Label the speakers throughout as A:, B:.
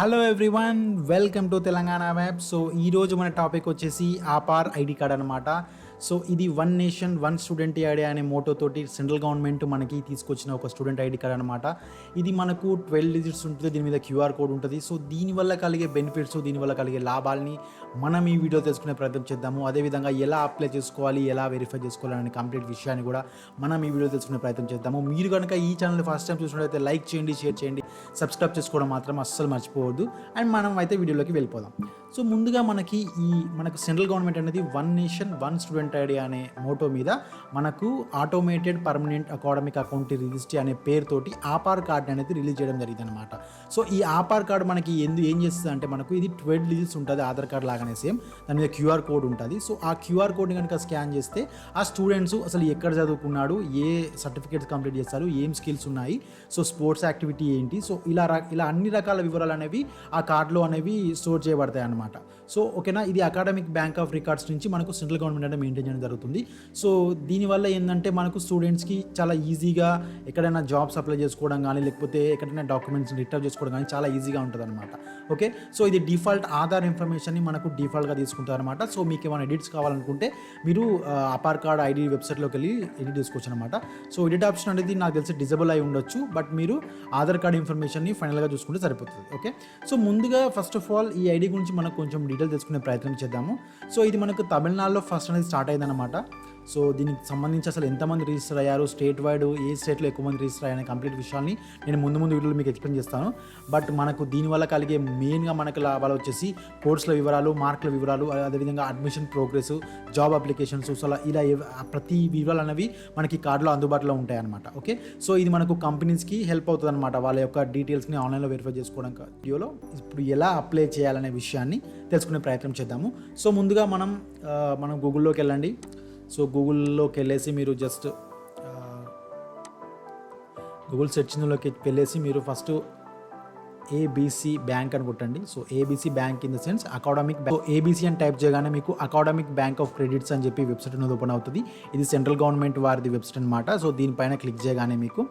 A: Hello everyone welcome to Telangana map so ఈరోజు మన topic వచ్చేసి ఆపార్ ఐడి కార్డ్ అనమాట సో ఇది one nation one student ID అనే మోటోతోటి సెంట్రల్ గవర్నమెంట్ మనకి తీసుకొచ్చిన ఒక స్టూడెంట్ ఐడి కార్డ్ అనమాట ఇది మనకు ట్వెల్వ్ డిజిట్స్ ఉంటుంది దీని మీద క్యూఆర్ కోడ్ ఉంటుంది సో దీనివల్ల కలిగే బెనిఫిట్స్ దీనివల్ల కలిగే లాభాలని మనం ఈ వీడియో తెలుసుకునే ప్రయత్నం చేద్దాము అదేవిధంగా ఎలా అప్లై చేసుకోవాలి ఎలా వెరిఫై చేసుకోవాలి అనే కంప్లీట్ విషయాన్ని కూడా మనం ఈ వీడియో తెలుసుకునే ప్రయత్నం చేద్దాము మీరు కనుక ఈ ఛానల్ ఫస్ట్ టైం చూసినట్లయితే లైక్ చేయండి షేర్ చేయండి సబ్స్క్రైబ్ చేసుకోవడం మాత్రం అస్సలు మర్చిపోవద్దు అండ్ మనం అయితే వీడియోలోకి వెళ్ళిపోదాం సో ముందుగా మనకి ఈ మనకు సెంట్రల్ గవర్నమెంట్ అనేది one nation one student permanent ID అనే మోటో మీద మనకు automated permanent academic account registry అనే పేరుతోటి ఆపార్ కార్డ్ అనేది రిలీజ్ చేయడం జరిగింది అనమాట సో ఈ ఆపార్ కార్డ్ మనకి ఎందు ఏం చేస్తుంది అంటే మనకు ఇది ట్వెల్వ్ డిజిట్స్ ఉంటుంది ఆధార్ కార్డ్ లాగానే సేమ్ దాని మీద క్యూఆర్ కోడ్ ఉంటుంది సో ఆ క్యూఆర్ కోడ్ని కనుక స్కాన్ చేస్తే ఆ స్టూడెంట్స్ అసలు ఎక్కడ చదువుకున్నాడు ఏ సర్టిఫికేట్స్ కంప్లీట్ చేస్తారు ఏం స్కిల్స్ ఉన్నాయి సో స్పోర్ట్స్ యాక్టివిటీ ఏంటి సో ఇలా ఇలా అన్ని రకాల వివరాలు అనేవి ఆ కార్డులో అనేవి స్టోర్ చేయబడతాయి అనమాట సో ఓకేనా ఇది అకాడమిక్ బ్యాంక్ ఆఫ్ రికార్డ్స్ నుంచి మనకు సెంట్రల్ గవర్నమెంట్ అంటే మెయింటైన్ మెయింటైన్ చేయడం జరుగుతుంది సో దీనివల్ల ఏంటంటే మనకు స్టూడెంట్స్కి చాలా ఈజీగా ఎక్కడైనా జాబ్స్ అప్లై చేసుకోవడం కానీ లేకపోతే ఎక్కడైనా డాక్యుమెంట్స్ రిటర్న్ చేసుకోవడం కానీ చాలా ఈజీగా ఉంటుంది అనమాట ఓకే సో ఇది డిఫాల్ట్ ఆధార్ ఇన్ఫర్మేషన్ని మనకు డిఫాల్ట్గా తీసుకుంటారు అనమాట సో మీకు ఏమైనా ఎడిట్స్ కావాలనుకుంటే మీరు అపార్ కార్డ్ ఐడి వెబ్సైట్లోకి వెళ్ళి ఎడిట్ చేసుకోవచ్చు అనమాట సో ఎడిట్ ఆప్షన్ అనేది నాకు తెలిసి డిజబుల్ అయి ఉండొచ్చు బట్ మీరు ఆధార్ కార్డ్ ఇన్ఫర్మేషన్ని ఫైనల్గా చూసుకుంటే సరిపోతుంది ఓకే సో ముందుగా ఫస్ట్ ఆఫ్ ఆల్ ఈ ఐడి గురించి మనకు కొంచెం డీటెయిల్ తెలుసుకునే ప్రయత్నం చేద్దాము సో ఇది మనకు తమిళనాడులో ఫస్ట్ అనేది స్టార్ట్ స్టార్ట్ అయిందనమాట సో దీనికి సంబంధించి అసలు ఎంతమంది రిజిస్టర్ అయ్యారు స్టేట్ వైడ్ ఏ స్టేట్లో ఎక్కువ మంది రిజిస్టర్ అయ్యారనే కంప్లీట్ విషయాన్ని నేను ముందు ముందు వీడియోలో మీకు ఎక్స్ప్లెయిన్ చేస్తాను బట్ మనకు దీనివల్ల కలిగే మెయిన్గా మనకు లాభాలు వచ్చేసి కోర్సుల వివరాలు మార్కుల వివరాలు అదేవిధంగా admission progress job applications so ఇలా ప్రతి వివరాలు అనేవి మనకి కార్డులో అందుబాటులో ఉంటాయి అనమాట ఓకే సో ఇది మనకు కంపెనీస్కి హెల్ప్ అవుతుంది అనమాట వాళ్ళ యొక్క డీటెయిల్స్ని ఆన్లైన్లో వెరిఫై చేసుకోవడం వీడియోలో ఇప్పుడు ఎలా అప్లై చేయాలనే విషయాన్ని తెలుసుకునే ప్రయత్నం చేద్దాము సో ముందుగా మనం మనం గూగుల్లోకి వెళ్ళండి సో గూగుల్లోకి వెళ్ళేసి మీరు జస్ట్ గూగుల్ సెర్చ్ ఇంజిన్లోకి వెళ్ళేసి మీరు ఫస్ట్ ఏబీసీ బ్యాంక్ అని కొట్టండి so ABC bank in the sense academic bank ABC అని టైప్ చేయగానే మీకు అకాడమిక్ బ్యాంక్ ఆఫ్ క్రెడిట్స్ అని చెప్పి వెబ్సైట్ అనేది ఓపెన్ అవుతుంది ఇది సెంట్రల్ గవర్నమెంట్ వారిది వెబ్సైట్ అనమాట సో దీనిపైన క్లిక్ చేయగానే మీకు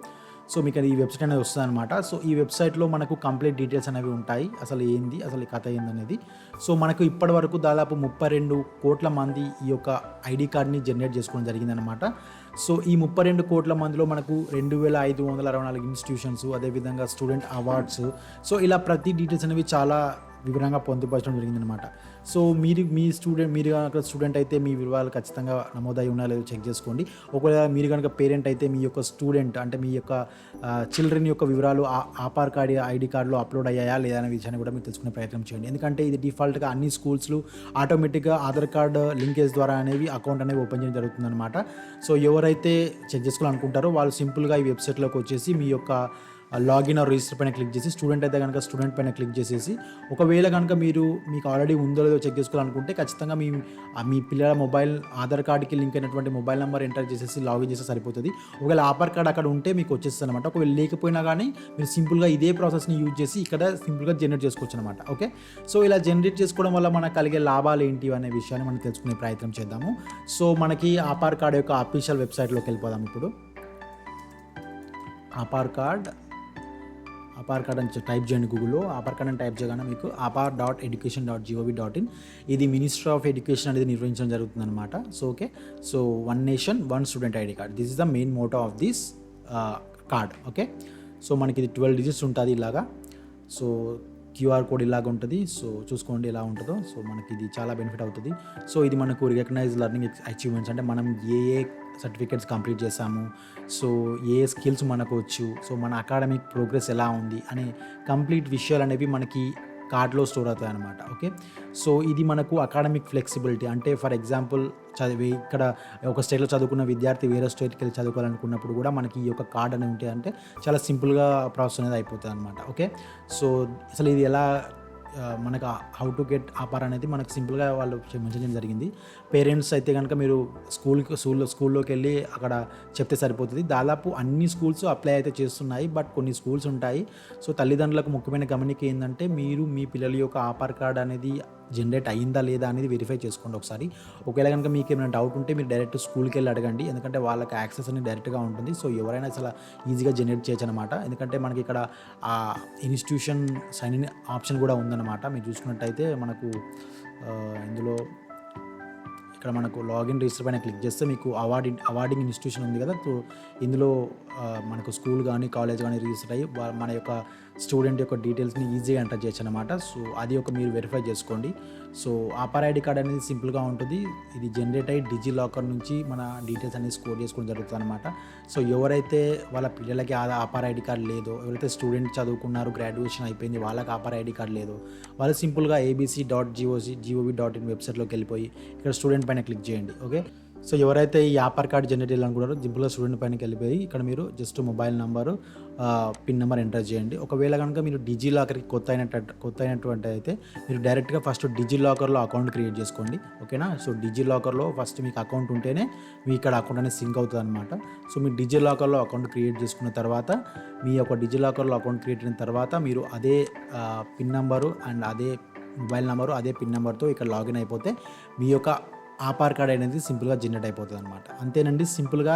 A: సో మీకు ఈ వెబ్సైట్ అనేది వస్తుంది అనమాట సో ఈ వెబ్సైట్లో మనకు కంప్లీట్ డీటెయిల్స్ అనేవి ఉంటాయి అసలు ఏంది అసలు ఈ కథ ఏందనేది సో మనకు ఇప్పటి వరకు దాదాపు ముప్పై రెండు కోట్ల మంది ఈ యొక్క ఐడి కార్డ్ని జనరేట్ చేసుకోవడం జరిగిందనమాట సో ఈ ముప్పై రెండు కోట్ల మందిలో మనకు రెండు వేల ఐదు వందల అరవై నాలుగు ఇన్స్టిట్యూషన్స్ అదేవిధంగా స్టూడెంట్ అవార్డ్స్ సో ఇలా ప్రతి డీటెయిల్స్ అనేవి చాలా వివరంగా పొందుపరచడం జరిగిందనమాట సో మీరు మీ స్టూడెంట్ మీరు కనుక స్టూడెంట్ అయితే మీ వివరాలు ఖచ్చితంగా నమోదై ఉన్నా లేదో చెక్ చేసుకోండి ఒకవేళ మీరు కనుక పేరెంట్ అయితే మీ యొక్క స్టూడెంట్ అంటే మీ యొక్క చిల్డ్రన్ యొక్క వివరాలు ఆపార్ కార్డ్ ఐడి కార్డులో అప్లోడ్ అయ్యాయా లేదా అనే విషయాన్ని కూడా మీరు తెలుసుకునే ప్రయత్నం చేయండి ఎందుకంటే ఇది డిఫాల్ట్గా అన్ని స్కూల్స్లో ఆటోమేటిక్గా ఆధార్ కార్డు లింకేజ్ ద్వారా అనేవి అకౌంట్ అనేవి ఓపెన్ చేయడం అనమాట సో ఎవరైతే చెక్ చేసుకోవాలనుకుంటారో వాళ్ళు సింపుల్గా ఈ వెబ్సైట్లోకి వచ్చేసి మీ యొక్క లాగిన్ ఆర్ రిజిస్టర్ పైన క్లిక్ చేసి స్టూడెంట్ అయితే కనుక స్టూడెంట్ పైన క్లిక్ చేసేసి ఒకవేళ కనుక మీరు మీకు ఆల్రెడీ ఉందో లేదో చెక్ చేసుకోవాలనుకుంటే ఖచ్చితంగా మీ మీ పిల్లల మొబైల్ ఆధార్ కార్డుకి లింక్ అయినటువంటి మొబైల్ నెంబర్ ఎంటర్ చేసేసి లాగిన్ చేస్తే సరిపోతుంది ఒకవేళ ఆధార్ కార్డ్ అక్కడ ఉంటే మీకు వచ్చేస్తుంది అనమాట ఒకవేళ లేకపోయినా కానీ మీరు సింపుల్గా ఇదే ప్రాసెస్ని యూజ్ చేసి ఇక్కడ సింపుల్గా జనరేట్ చేసుకోవచ్చు అనమాట ఓకే సో ఇలా జనరేట్ చేసుకోవడం వల్ల మనకు కలిగే లాభాలు ఏంటి అనే విషయాన్ని మనం తెలుసుకునే ప్రయత్నం చేద్దాము సో మనకి ఆధార్ కార్డ్ యొక్క అఫీషియల్ వెబ్సైట్లోకి వెళ్ళిపోదాం ఇప్పుడు ఆధార్ కార్డ్ అపార్ కార్డ్ అని టైప్ చేయండి గూగుల్లో అపార్ కార్డ్ అని టైప్ చేయగానే మీకు APAAR dot education dot G O V dot in ఇది మినిస్ట్రీ ఆఫ్ ఎడ్యుకేషన్ అనేది నిర్వహించడం జరుగుతుంది అనమాట so okay so one nation one student ID card this is the main motto of this card okay so మనకి ఇది ట్వెల్వ్ డిజిట్స్ ఉంటుంది ఇలాగా సో క్యూఆర్ కోడ్ ఇలాగ ఉంటుంది సో చూసుకోండి ఎలా ఉంటుందో సో మనకి ఇది చాలా బెనిఫిట్ అవుతుంది సో ఇది మనకు రికగ్నైజ్ లర్నింగ్ అచీవ్మెంట్స్ అంటే మనం ఏ ఏ సర్టిఫికేట్స్ కంప్లీట్ చేసాము సో ఏ స్కిల్స్ మనకు వచ్చు సో మన అకాడమిక్ ప్రోగ్రెస్ ఎలా ఉంది అనే కంప్లీట్ విషయాలు అనేవి మనకి కార్డ్లో స్టోర్ అవుతాయి అనమాట ఓకే సో ఇది మనకు అకాడమిక్ ఫ్లెక్సిబిలిటీ అంటే ఫర్ ఎగ్జాంపుల్ చదివి ఇక్కడ ఒక స్టేట్లో చదువుకున్న విద్యార్థి వేరే స్టేట్కి వెళ్ళి చదువుకోవాలనుకున్నప్పుడు కూడా మనకి ఈ యొక్క కార్డ్ అనేది ఉంటే అంటే చాలా సింపుల్గా ప్రాసెస్ అనేది అయిపోతుంది అనమాట ఓకే సో అసలు ఇది ఎలా మనకు హౌ టు గెట్ ఆపార్ అనేది మనకు సింపుల్గా వాళ్ళు చూపించడం జరిగింది పేరెంట్స్ అయితే కనుక మీరు స్కూల్కి స్కూల్లో స్కూల్లోకి వెళ్ళి అక్కడ చెప్తే సరిపోతుంది దాదాపు అన్ని స్కూల్స్ అప్లై అయితే చేస్తున్నాయి బట్ కొన్ని స్కూల్స్ ఉంటాయి సో తల్లిదండ్రులకు ముఖ్యమైన గమనిక ఏంటంటే మీరు మీ పిల్లల యొక్క ఆపార్ కార్డ్ అనేది జనరేట్ అయ్యిందా లేదా అనేది వెరిఫై చేసుకోండి ఒకసారి ఒకవేళ కనుక మీకు ఏమైనా డౌట్ ఉంటే మీరు డైరెక్ట్ స్కూల్కి వెళ్ళి అడగండి ఎందుకంటే వాళ్ళకి యాక్సెస్ అనేది డైరెక్ట్గా ఉంటుంది సో ఎవరైనా చాలా ఈజీగా జనరేట్ చేయొచ్చు అనమాట ఎందుకంటే మనకి ఇక్కడ ఆ ఇన్స్టిట్యూషన్ సైన్ ఆప్షన్ కూడా ఉంది ఉందన్నమాట మీరు చూసుకున్నట్టయితే మనకు ఇందులో ఇక్కడ మనకు లాగిన్ రిజిస్టర్ పైన క్లిక్ చేస్తే మీకు అవార్డి అవార్డింగ్ ఇన్స్టిట్యూషన్ ఉంది కదా సో ఇందులో మనకు స్కూల్ కానీ కాలేజ్ కానీ రిజిస్టర్ అయ్యి మన యొక్క స్టూడెంట్ యొక్క డీటెయిల్స్ని ఈజీగా ఎంటర్ చేయొచ్చు అనమాట సో అది ఒక మీరు వెరిఫై చేసుకోండి సో ఆపర్ ఐడి కార్డ్ అనేది సింపుల్గా ఉంటుంది ఇది జనరేట్ అయ్యి డిజి లాకర్ నుంచి మన డీటెయిల్స్ అనేది స్కోర్ చేసుకోవడం జరుగుతుంది అనమాట సో ఎవరైతే వాళ్ళ పిల్లలకి ఆపర్ ఐడి కార్డ్ లేదో ఎవరైతే స్టూడెంట్ చదువుకున్నారు గ్రాడ్యుయేషన్ అయిపోయింది వాళ్ళకి ఆపర్ ఐడి కార్డ్ లేదో వాళ్ళు సింపుల్గా ABC dot GOC GOV dot in వెబ్సైట్లోకి వెళ్ళిపోయి ఇక్కడ స్టూడెంట్ స్టూడెంట్ పైన క్లిక్ చేయండి ఓకే సో ఎవరైతే ఈ ఆపర్ కార్డ్ జనరేట్ చేయాలనుకుంటారో జింపుల్లో స్టూడెంట్ పైన వెళ్ళిపోయి ఇక్కడ మీరు just mobile number pin number enter చేయండి ఒకవేళ కనుక మీరు డిజీ లాకర్కి కొత్త అయినట్టు కొత్త అయినటువంటి అయితే మీరు డైరెక్ట్గా ఫస్ట్ డిజీ లాకర్లో అకౌంట్ క్రియేట్ చేసుకోండి ఓకేనా సో డిజీ లాకర్లో ఫస్ట్ మీకు అకౌంట్ ఉంటేనే మీ ఇక్కడ అకౌంట్ అనేది సింక్ అవుతుంది అనమాట సో మీ డిజీ లాకర్లో అకౌంట్ క్రియేట్ చేసుకున్న తర్వాత మీ యొక్క డిజీ లాకర్లో అకౌంట్ క్రియేట్ అయిన తర్వాత మీరు అదే పిన్ నెంబరు అండ్ అదే మొబైల్ నెంబరు అదే పిన్ నెంబర్తో ఇక్కడ లాగిన్ అయిపోతే మీ యొక్క ఆపార్ కార్డ్ అనేది సింపుల్గా జనరేట్ అయిపోతుంది అనమాట అంతేనండి సింపుల్గా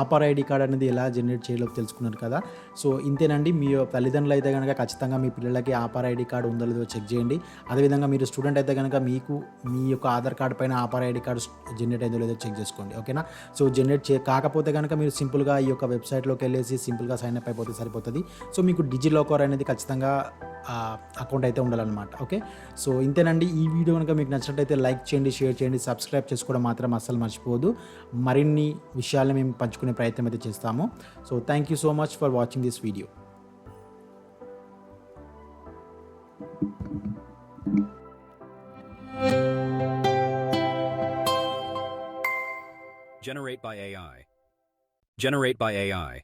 A: ఆపార్ ఐడి కార్డ్ అనేది ఎలా జనరేట్ చేయాలో తెలుసుకున్నారు కదా సో ఇంతేనండి మీ తల్లిదండ్రులు అయితే కనుక ఖచ్చితంగా మీ పిల్లలకి ఆపార్ ఐడి కార్డు ఉందో లేదో చెక్ చేయండి అదేవిధంగా మీరు స్టూడెంట్ అయితే కనుక మీకు మీ యొక్క ఆధార్ కార్డ్ పైన ఆపార్ ఐడి కార్డు జనరేట్ అయిందో లేదో చెక్ చేసుకోండి ఓకేనా సో జనరేట్ చే కాకపోతే కనుక మీరు సింపుల్గా ఈ యొక్క వెబ్సైట్లోకి వెళ్ళేసి సింపుల్గా సైన్ అప్ అయిపోతే సరిపోతుంది సో మీకు డిజిలాకర్ అనేది ఖచ్చితంగా అకౌంట్ అయితే ఉండాలన్నమాట ఓకే సో ఇంతేనండి ఈ వీడియో కనుక మీకు నచ్చినట్లయితే లైక్ చేయండి షేర్ చేయండి సబ్స్క్రైబ్ సబ్స్క్రైబ్ చేసుకోవడం మాత్రం అస్సలు మర్చిపోదు మరిన్ని విషయాలను మేము పంచుకునే ప్రయత్నం అయితే చేస్తాము so thank you so much for watching this video Generate by AI. Generate by AI.